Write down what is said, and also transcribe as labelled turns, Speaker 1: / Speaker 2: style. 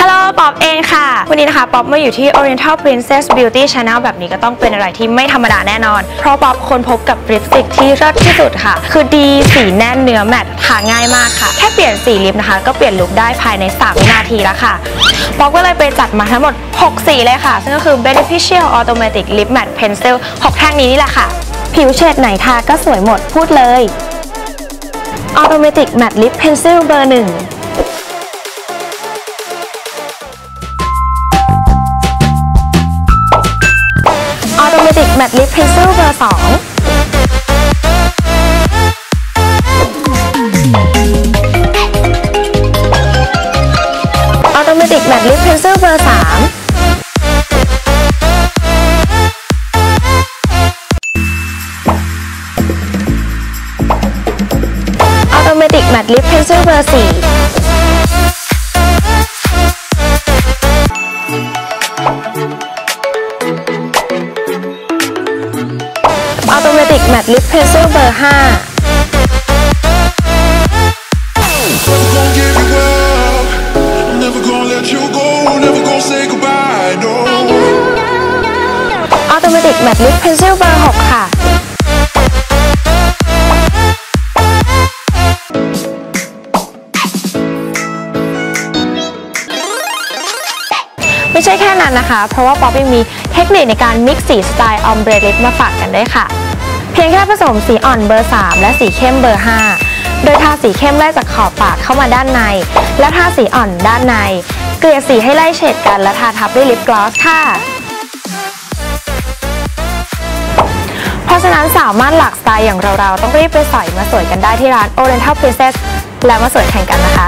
Speaker 1: ฮัลโหลป๊อปเองค่ะ วันนี้นะคะป๊อปมาอยู่ที่ Oriental Princess Beauty Channel แบบนี้ก็ต้องเป็นอะไรที่ไม่ธรรมดาแน่นอน เพราะป๊อปค้นพบกับลิปสติกที่เลิศที่สุดค่ะ คือดีสีแน่นเนื้อแมตต์ทาง่ายมากค่ะ แค่เปลี่ยนสีลิปนะคะ ก็เปลี่ยนลุคได้ภายใน 3 วินาทีแล้วค่ะป๊อปก็เลยไปจัดมาทั้งหมด 6 สีเลยค่ะ ซึ่งก็คือ Beneficial Automatic Lip Matte Pencil 6 แท่งนี้นี่แหละค่ะ ผิวเฉดไหนทาก็สวยหมดพูดเลย Automatic Matte Lip Pencil เบอร์หนึ่ง Automatic Matte Lip Pencil เบอร์2 Automatic Matte Lip Pencil เบอร์3 Automatic Matte Lip Pencil เบอร์4 Automatic Matte Lip Pencil เบอร์5
Speaker 2: Never gonna give you up. I'm never gonna let you go. Never gonna say goodbye. No.
Speaker 1: Automatic Matte Lip Pencil เบอร์6ค่ะ ไม่ใช่แค่นั้นนะคะ เพราะว่าป๊อปยังมีเทคนิคในการมิกซ์สีสไตล์ออมเบรลิปมาฝากกันด้วยค่ะ เพียงแค่ผสมสีอ่อนเบอร์ 3 และสีเข้มเบอร์ 5 โดยทาสีเข้มไล่จากขอบปากเข้ามาด้านใน แล้วทาสีอ่อนด้านใน เกลี่ยสีให้ไล่เฉดกันและทาทับด้วยลิปกลอสค่ะเพราะฉะนั้นสามารถหลากสไตล์อย่างเราๆ ต้องรีบไปสอยมาสวยกันได้ที่ร้าน Oriental Princess แล้วมาสวยแข่งกันนะคะ